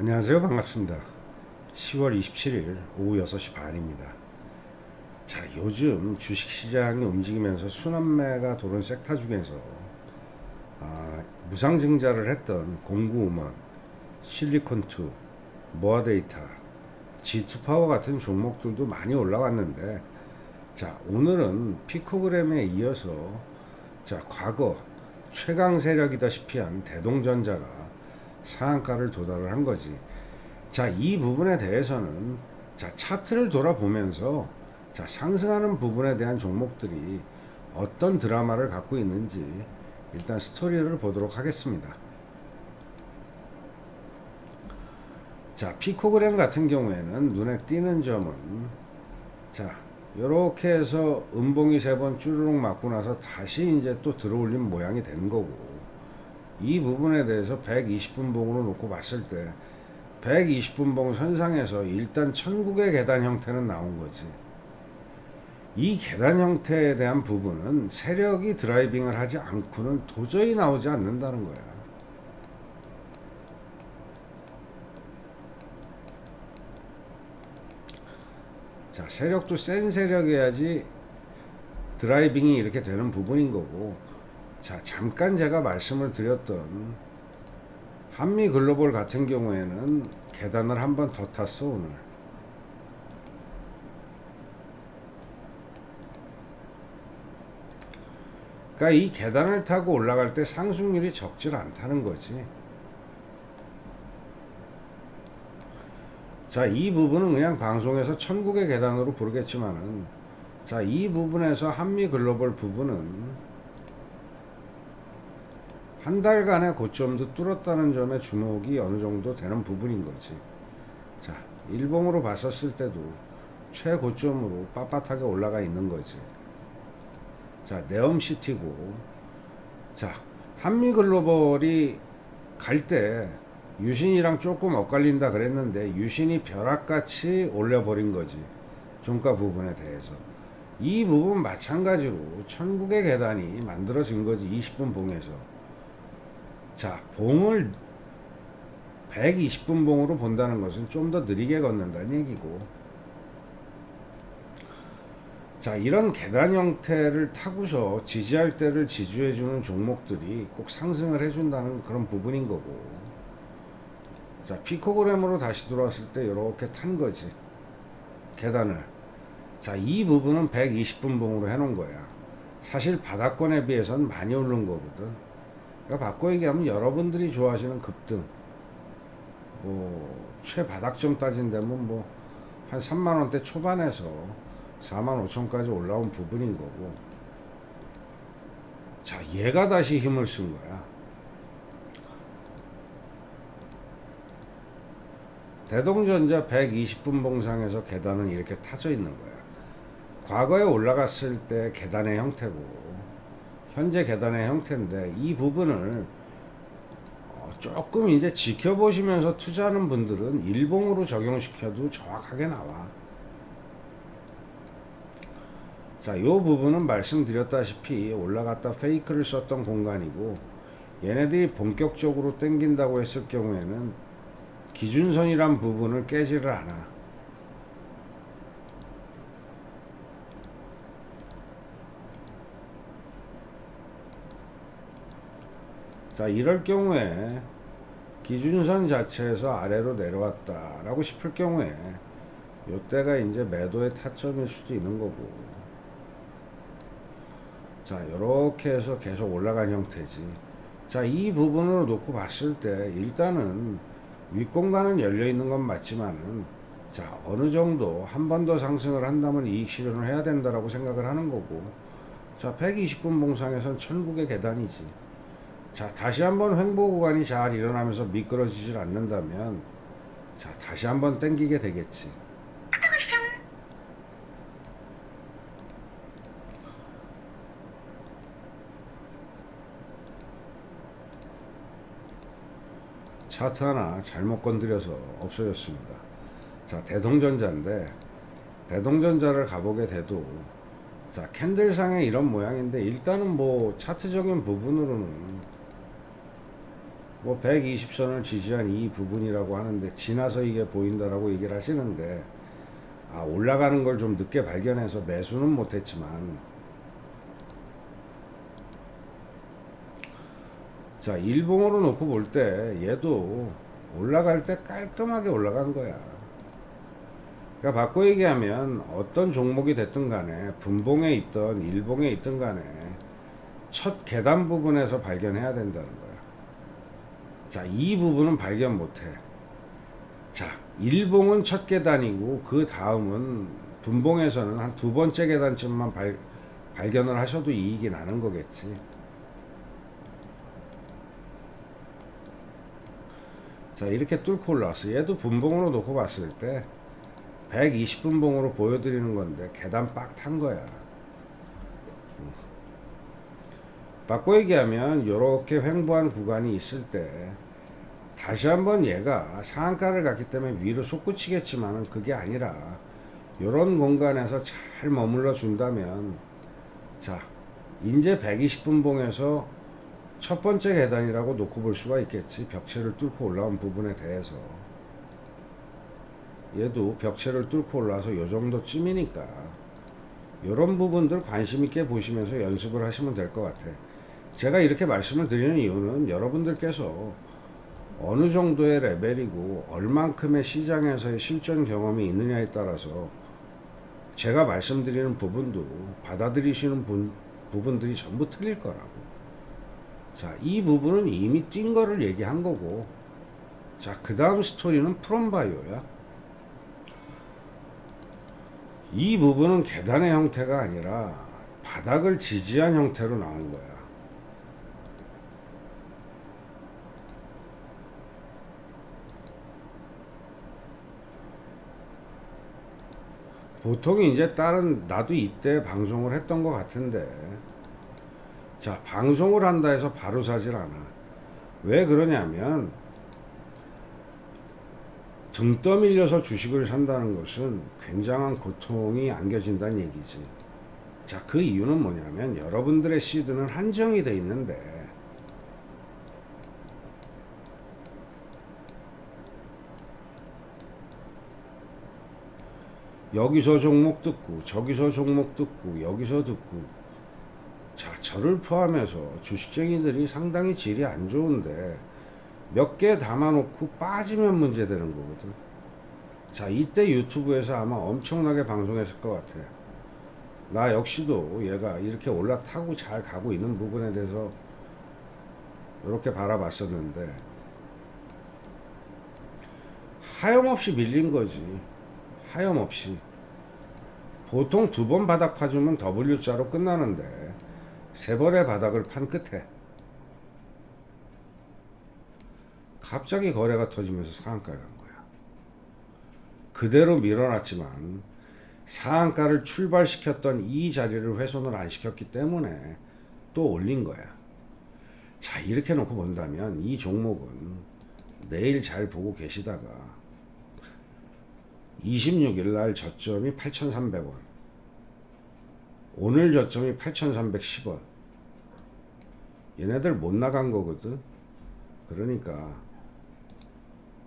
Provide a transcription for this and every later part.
안녕하세요. 반갑습니다. 10월 27일 오후 6시 반입니다. 자, 요즘 주식 시장이 움직이면서 순환매가 도는 섹터 중에서 아, 무상증자를 했던 공구음원, 실리콘2, 모아데이터, G2파워 같은 종목들도 많이 올라왔는데 자, 오늘은 피코그램에 이어서 자, 과거 최강 세력이다시피 한 대동전자가 상한가를 도달을 한 거지. 자, 이 부분에 대해서는 자, 차트를 돌아보면서 자, 상승하는 부분에 대한 종목들이 어떤 드라마를 갖고 있는지 일단 스토리를 보도록 하겠습니다. 자, 피코그램 같은 경우에는 눈에 띄는 점은 자, 요렇게 해서 음봉이 세 번 쭈르륵 맞고 나서 다시 이제 또 들어올린 모양이 된 거고 이 부분에 대해서 120분 봉으로 놓고 봤을 때 120분 봉 선상에서 일단 천국의 계단 형태는 나온 거지. 이 계단 형태에 대한 부분은 세력이 드라이빙을 하지 않고는 도저히 나오지 않는다는 거야. 자, 세력도 센 세력이어야지 드라이빙이 이렇게 되는 부분인 거고. 자, 잠깐 제가 말씀을 드렸던 한미 글로벌 같은 경우에는 계단을 한 번 더 탔어, 오늘. 그러니까 이 계단을 타고 올라갈 때 상승률이 적질 않다는 거지. 자, 이 부분은 그냥 방송에서 천국의 계단으로 부르겠지만은 자, 이 부분에서 한미 글로벌 부분은 한 달간의 고점도 뚫었다는 점에 주목이 어느 정도 되는 부분인 거지. 자, 일봉으로 봤었을 때도 최고점으로 빳빳하게 올라가 있는 거지. 자, 네옴시티고, 자, 한미글로벌이 갈 때 유신이랑 조금 엇갈린다 그랬는데 유신이 벼락같이 올려버린 거지. 종가 부분에 대해서. 이 부분 마찬가지로 천국의 계단이 만들어진 거지. 20분 봉에서. 자, 봉을 120분 봉으로 본다는 것은 좀 더 느리게 걷는다는 얘기고. 자, 이런 계단 형태를 타고서 지지할 때를 지지해주는 종목들이 꼭 상승을 해준다는 그런 부분인 거고. 자, 피코그램으로 다시 들어왔을 때 이렇게 탄 거지. 계단을. 자, 이 부분은 120분 봉으로 해놓은 거야. 사실 바닥권에 비해서는 많이 오른 거거든. 그러니까 바꿔 얘기하면 여러분들이 좋아하시는 급등, 뭐 최바닥점 따진다면 뭐 한 3만 원대 초반에서 4만 5천까지 올라온 부분인 거고. 자, 얘가 다시 힘을 쓴 거야. 대동전자 120분 봉상에서 계단은 이렇게 타져 있는 거야. 과거에 올라갔을 때 계단의 형태고, 현재 계단의 형태인데, 이 부분을 어, 조금 이제 지켜보시면서 투자하는 분들은 일봉으로 적용시켜도 정확하게 나와. 자, 요 부분은 말씀드렸다시피 올라갔다 페이크를 썼던 공간이고, 얘네들이 본격적으로 땡긴다고 했을 경우에는 기준선이란 부분을 깨지를 않아. 자, 이럴 경우에 기준선 자체에서 아래로 내려왔다 라고 싶을 경우에 이때가 이제 매도의 타점일 수도 있는 거고. 자, 이렇게 해서 계속 올라간 형태지. 자, 이 부분으로 놓고 봤을 때 일단은 윗공간은 열려 있는 건 맞지만은 자, 어느 정도 한 번 더 상승을 한다면 이익 실현을 해야 된다라고 생각을 하는 거고. 자, 120분 봉상에선 천국의 계단이지. 자, 다시 한번 횡보 구간이 잘 일어나면서 미끄러지질 않는다면 자, 다시 한번 땡기게 되겠지. 차트 하나 잘못 건드려서 없어졌습니다. 자, 대동전자인데 대동전자를 가보게 돼도 자, 캔들상에 이런 모양인데 일단은 뭐 차트적인 부분으로는 뭐 120선을 지지한 이 부분이라고 하는데 지나서 이게 보인다라고 얘기를 하시는데 아 올라가는 걸 좀 늦게 발견해서 매수는 못했지만 자 일봉으로 놓고 볼 때 얘도 올라갈 때 깔끔하게 올라간 거야. 그러니까 바꿔 얘기하면 어떤 종목이 됐든 간에 분봉에 있던 일봉에 있든 간에 첫 계단 부분에서 발견해야 된다는. 자, 이 부분은 발견 못해. 자, 일봉은 첫 계단이고 그 다음은 분봉에서는 한 두 번째 계단쯤만 발, 발견을 하셔도 이익이 나는 거겠지. 자, 이렇게 뚫고 올라왔어. 얘도 분봉으로 놓고 봤을 때 120분봉으로 보여드리는 건데 계단 빡 탄 거야. 바꿔 얘기하면 이렇게 횡보한 구간이 있을 때 다시 한번 얘가 상한가를 갔기 때문에 위로 솟구치겠지만은 그게 아니라 이런 공간에서 잘 머물러 준다면 자 이제 120분 봉에서 첫 번째 계단이라고 놓고 볼 수가 있겠지 벽체를 뚫고 올라온 부분에 대해서 얘도 벽체를 뚫고 올라와서 요 정도쯤이니까 이런 부분들 관심 있게 보시면서 연습을 하시면 될 것 같아. 제가 이렇게 말씀을 드리는 이유는 여러분들께서 어느 정도의 레벨이고 얼만큼의 시장에서의 실전 경험이 있느냐에 따라서 제가 말씀드리는 부분도 받아들이시는 분, 부분들이 전부 틀릴 거라고. 자, 이 부분은 이미 뛴 거를 얘기한 거고, 자, 그 다음 스토리는 프롬바이오야. 이 부분은 계단의 형태가 아니라 바닥을 지지한 형태로 나온 거야. 보통 이제 다른 나도 이때 방송을 했던 것 같은데. 자 방송을 한다 해서 바로 사질 않아. 왜 그러냐면 등 떠밀려서 주식을 산다는 것은 굉장한 고통이 안겨진다는 얘기지. 자 그 이유는 뭐냐면 여러분들의 시드는 한정이 돼 있는데 여기서 종목 듣고 저기서 종목 듣고 여기서 듣고. 자 저를 포함해서 주식쟁이들이 상당히 질이 안 좋은데 몇 개 담아놓고 빠지면 문제되는 거거든. 자 이때 유튜브에서 아마 엄청나게 방송했을 것 같아. 나 역시도 얘가 이렇게 올라타고 잘 가고 있는 부분에 대해서 이렇게 바라봤었는데 하염없이 밀린 거지 하염없이 보통 두 번 바닥 파주면 W자로 끝나는데 세 번의 바닥을 판 끝에 갑자기 거래가 터지면서 상한가를 간 거야. 그대로 밀어놨지만 상한가를 출발시켰던 이 자리를 훼손을 안 시켰기 때문에 또 올린 거야. 자 이렇게 놓고 본다면 이 종목은 내일 잘 보고 계시다가 26일 날 저점이 8,300원. 오늘 저점이 8,310원. 얘네들 못 나간 거거든. 그러니까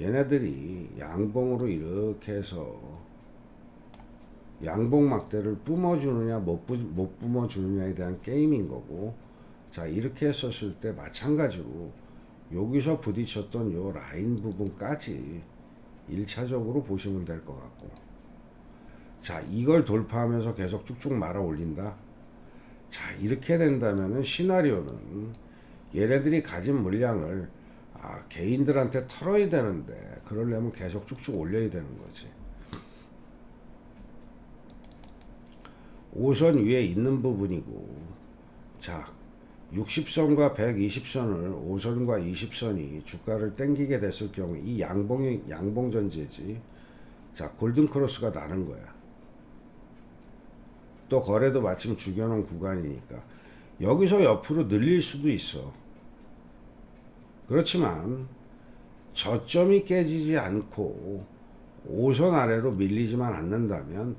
얘네들이 양봉으로 이렇게 해서 양봉 막대를 뿜어주느냐 못, 뿜- 못 뿜어주느냐에 대한 게임인 거고 자 이렇게 했었을 때 마찬가지로 여기서 부딪혔던 요 라인 부분까지 1차적으로 보시면 될 것 같고. 자 이걸 돌파하면서 계속 쭉쭉 말아 올린다? 자 이렇게 된다면은 시나리오는 얘네들이 가진 물량을 아, 개인들한테 털어야 되는데 그러려면 계속 쭉쭉 올려야 되는 거지. 5선 위에 있는 부분이고. 자 60선과 120선을 5선과 20선이 주가를 땡기게 됐을 경우 이 양봉이 양봉 전제지. 자 골든 크로스가 나는 거야. 또 거래도 마침 죽여놓은 구간이니까 여기서 옆으로 늘릴 수도 있어. 그렇지만 저점이 깨지지 않고 5선 아래로 밀리지만 않는다면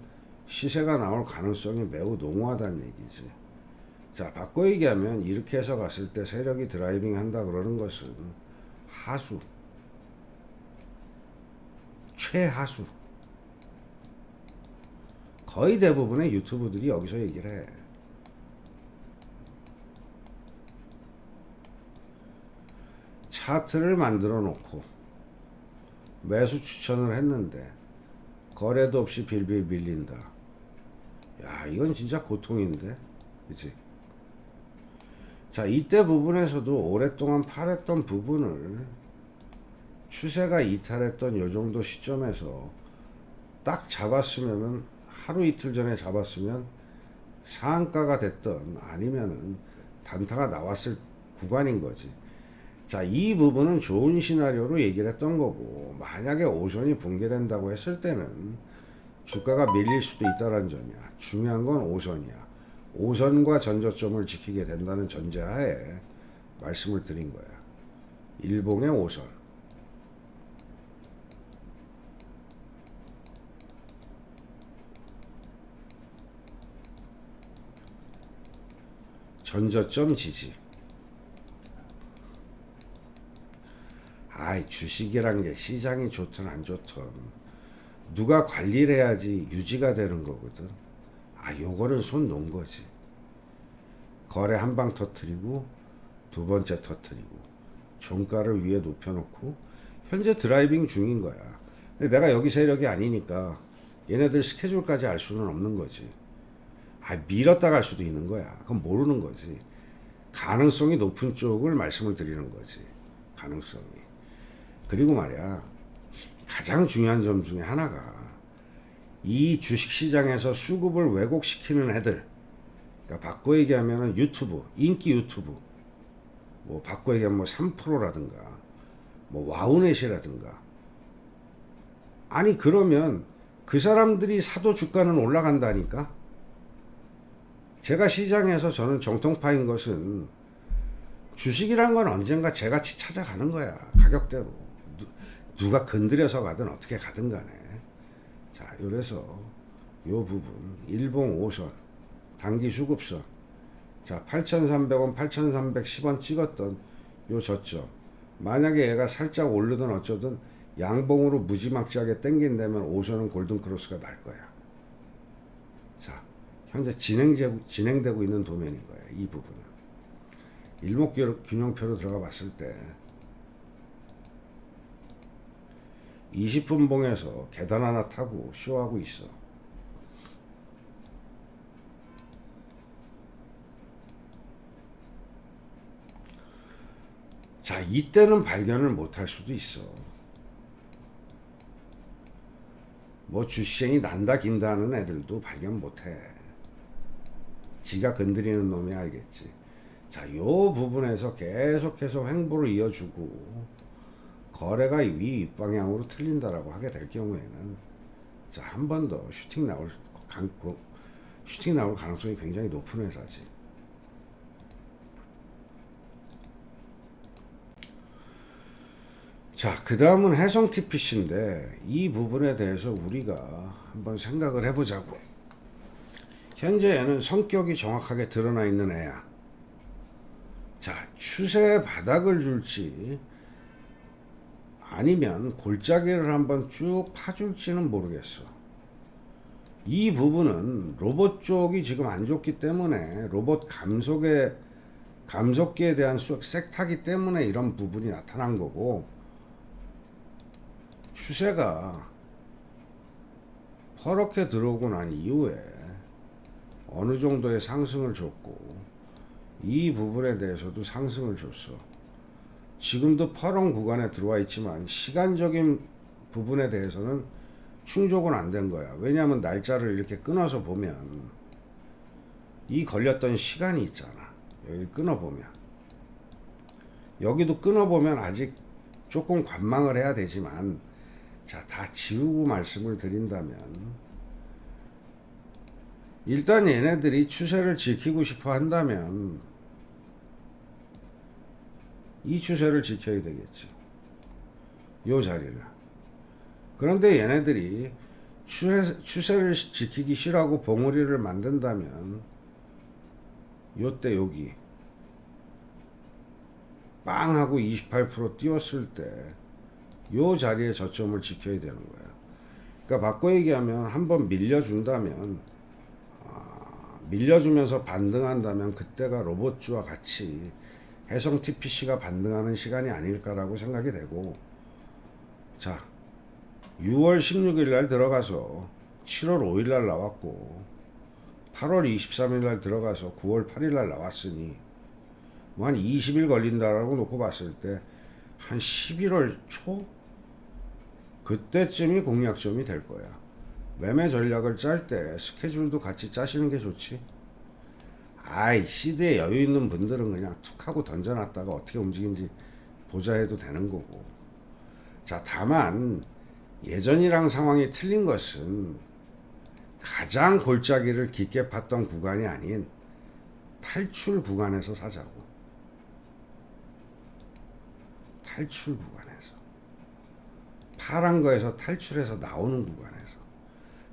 시세가 나올 가능성이 매우 농후하다는 얘기지. 자, 바꿔 얘기하면 이렇게 해서 갔을 때 세력이 드라이빙 한다 그러는 것은 하수 최하수 거의 대부분의 유튜브들이 여기서 얘기를 해. 차트를 만들어 놓고 매수 추천을 했는데 거래도 없이 빌빌 밀린다. 야, 이건 진짜 고통인데. 그치? 자, 이때 부분에서도 오랫동안 팔았던 부분을 추세가 이탈했던 요 정도 시점에서 딱 잡았으면은 하루 이틀 전에 잡았으면 상한가가 됐던 아니면은 단타가 나왔을 구간인 거지. 자, 이 부분은 좋은 시나리오로 얘기를 했던 거고, 만약에 오션이 붕괴된다고 했을 때는 주가가 밀릴 수도 있다는 점이야. 중요한 건 오선이야. 오선과 전저점을 지키게 된다는 전제하에 말씀을 드린 거야. 일봉의 오선. 전저점 지지. 아이 주식이란 게 시장이 좋든 안 좋든 누가 관리를 해야지 유지가 되는 거거든. 아 요거는 손 놓은 거지. 거래 한 방 터트리고 두 번째 터트리고 종가를 위에 높여놓고 현재 드라이빙 중인 거야. 근데 내가 여기 세력이 아니니까 얘네들 스케줄까지 알 수는 없는 거지. 아 밀었다 갈 수도 있는 거야. 그건 모르는 거지. 가능성이 높은 쪽을 말씀을 드리는 거지. 가능성이. 그리고 말이야. 가장 중요한 점 중에 하나가 이 주식 시장에서 수급을 왜곡시키는 애들. 그러니까 바꿔 얘기하면은 유튜브, 인기 유튜브. 뭐 바꿔 얘기하면 뭐 3%라든가 뭐 와우넷이라든가 아니 그러면 그 사람들이 사도 주가는 올라간다니까 제가 시장에서 저는 정통파인 것은 주식이란 건 언젠가 제같이 찾아가는 거야 가격대로 누, 누가 건드려서 가든 어떻게 가든 간에 자 그래서 요 부분 일봉 5선 단기 수급선 자 8,300원 8,310원 찍었던 요 저점. 만약에 얘가 살짝 오르든 어쩌든 양봉으로 무지막지하게 땡긴다면 5선은 골든크로스가 날 거야. 자 현재 진행되고, 진행되고 있는 도면인 거야 이 부분은. 일목균형표로 들어가 봤을 때 20분 봉에서 계단 하나 타고 쇼하고 있어. 자, 이때는 발견을 못할 수도 있어. 뭐 주시행이 난다 긴다 하는 애들도 발견 못 해. 지가 건드리는 놈이 알겠지. 자, 요 부분에서 계속해서 횡보를 이어주고 거래가 위 윗방향으로 틀린다라고 하게 될 경우에는 자, 한번 더 슈팅 나올 강, 고- 슈팅 나올 가능성이 굉장히 높은 회사지. 자, 그 다음은 해성 TPC인데 이 부분에 대해서 우리가 한번 생각을 해보자고. 현재 얘는 성격이 정확하게 드러나 있는 애야. 자, 추세 바닥을 줄지 아니면 골짜기를 한번 쭉 파줄지는 모르겠어. 이 부분은 로봇 쪽이 지금 안 좋기 때문에 로봇 감속에 감속기에 대한 수- 섹타기 때문에 이런 부분이 나타난 거고 추세가 퍼렇게 들어오고 난 이후에 어느 정도의 상승을 줬고 이 부분에 대해서도 상승을 줬어. 지금도 퍼렁 구간에 들어와 있지만 시간적인 부분에 대해서는 충족은 안 된 거야. 왜냐하면 날짜를 이렇게 끊어서 보면 이 걸렸던 시간이 있잖아. 여기 끊어 보면 여기도 끊어 보면 아직 조금 관망을 해야 되지만 자 다 지우고 말씀을 드린다면 일단 얘네들이 추세를 지키고 싶어 한다면 이 추세를 지켜야 되겠지. 요 자리를. 그런데 얘네들이 추세, 추세를 지키기 싫어하고 봉우리를 만든다면 요때 여기 빵 하고 28% 뛰었을 때 요 자리에 저점을 지켜야 되는 거야. 그러니까 바꿔 얘기하면 한번 밀려준다면 아, 밀려주면서 반등한다면 그때가 로봇주와 같이 해성 TPC가 반등하는 시간이 아닐까라고 생각이 되고 자 6월 16일 날 들어가서 7월 5일 날 나왔고 8월 23일 날 들어가서 9월 8일 날 나왔으니 뭐 한 20일 걸린다라고 놓고 봤을 때 한 11월 초 그때쯤이 공략점이 될 거야. 매매 전략을 짤 때 스케줄도 같이 짜시는 게 좋지. 아이 시드에 여유 있는 분들은 그냥 툭 하고 던져놨다가 어떻게 움직인지 보자 해도 되는 거고. 자 다만 예전이랑 상황이 틀린 것은 가장 골짜기를 깊게 팠던 구간이 아닌 탈출 구간에서 사자고. 탈출 구간에서. 파란 거에서 탈출해서 나오는 구간에서.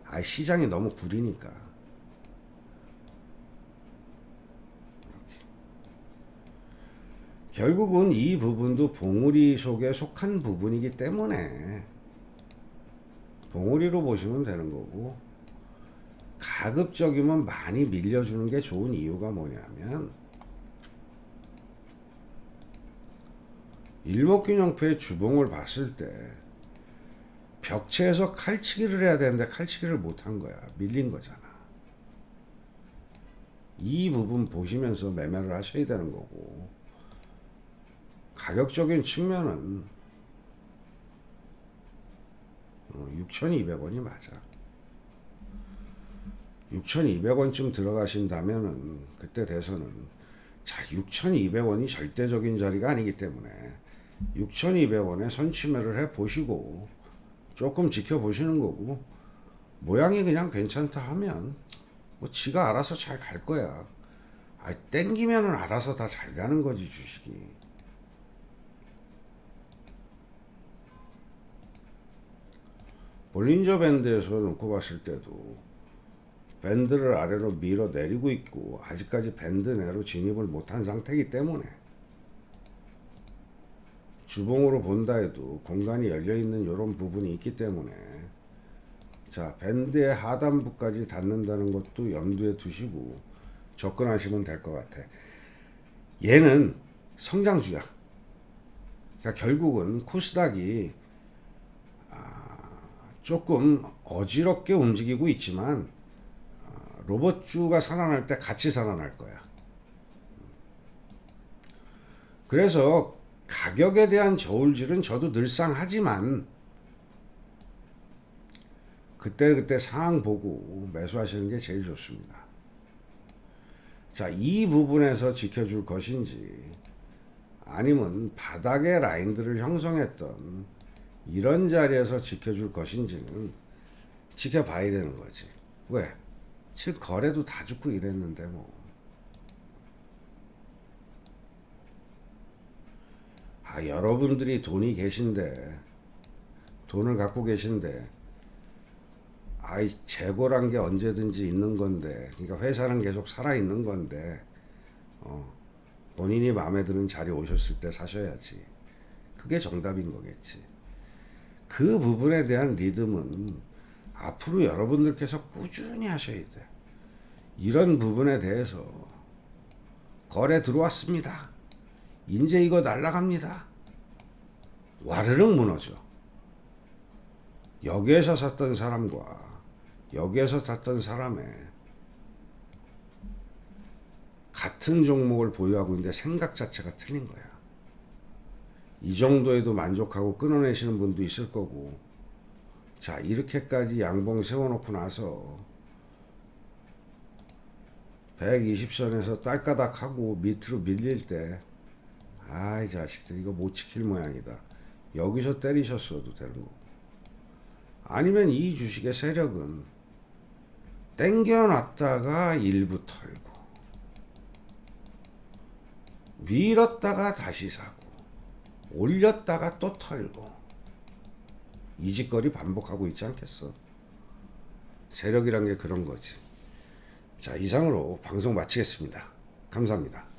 아, 시장이 너무 구리니까. 이렇게. 결국은 이 부분도 봉우리 속에 속한 부분이기 때문에 봉우리로 보시면 되는 거고 가급적이면 많이 밀려주는 게 좋은 이유가 뭐냐면 일목균형표의 주봉을 봤을 때 벽체에서 칼치기를 해야 되는데 칼치기를 못한 거야. 밀린 거잖아. 이 부분 보시면서 매매를 하셔야 되는 거고 가격적인 측면은 6,200원이 맞아 6,200원쯤 들어가신다면은 그때 돼서는 자 6,200원이 절대적인 자리가 아니기 때문에 6,200원에 선취매를 해 보시고 조금 지켜보시는 거고 모양이 그냥 괜찮다 하면 뭐 지가 알아서 잘 갈 거야. 아 땡기면은 알아서 다 잘 가는 거지 주식이. 볼린저 밴드에서 놓고 봤을 때도 밴드를 아래로 밀어 내리고 있고 아직까지 밴드 내로 진입을 못한 상태이기 때문에 주봉으로 본다 해도 공간이 열려 있는 이런 부분이 있기 때문에 자 밴드의 하단부까지 닿는다는 것도 염두에 두시고 접근하시면 될 것 같아. 얘는 성장주야. 그러니까 결국은 코스닥이 아, 조금 어지럽게 움직이고 있지만 아, 로봇주가 살아날 때 같이 살아날 거야. 그래서 가격에 대한 저울질은 저도 늘상 하지만 그때 그때 상황 보고 매수하시는 게 제일 좋습니다. 자, 이 부분에서 지켜줄 것인지 아니면 바닥의 라인들을 형성했던 이런 자리에서 지켜줄 것인지는 지켜봐야 되는 거지. 왜? 즉 거래도 다 죽고 이랬는데 뭐. 아, 여러분들이 돈이 계신데 돈을 갖고 계신데 아이 재고란 게 언제든지 있는 건데 그러니까 회사는 계속 살아 있는 건데 어, 본인이 마음에 드는 자리 오셨을 때 사셔야지 그게 정답인 거겠지 그 부분에 대한 리듬은 앞으로 여러분들께서 꾸준히 하셔야 돼. 이런 부분에 대해서 거래 들어왔습니다. 이제 이거 날라갑니다. 와르륵 무너져. 여기에서 샀던 사람과 여기에서 샀던 사람의 같은 종목을 보유하고 있는데 생각 자체가 틀린 거야. 이 정도에도 만족하고 끊어내시는 분도 있을 거고, 자, 이렇게까지 양봉 세워놓고 나서 120선에서 딸까닥 하고 밑으로 밀릴 때, 아이 자식들 이거 못 지킬 모양이다. 여기서 때리셨어도 되는 거고. 아니면 이 주식의 세력은 땡겨놨다가 일부 털고 밀었다가 다시 사고 올렸다가 또 털고 이 짓거리 반복하고 있지 않겠어? 세력이란 게 그런 거지. 자 이상으로 방송 마치겠습니다. 감사합니다.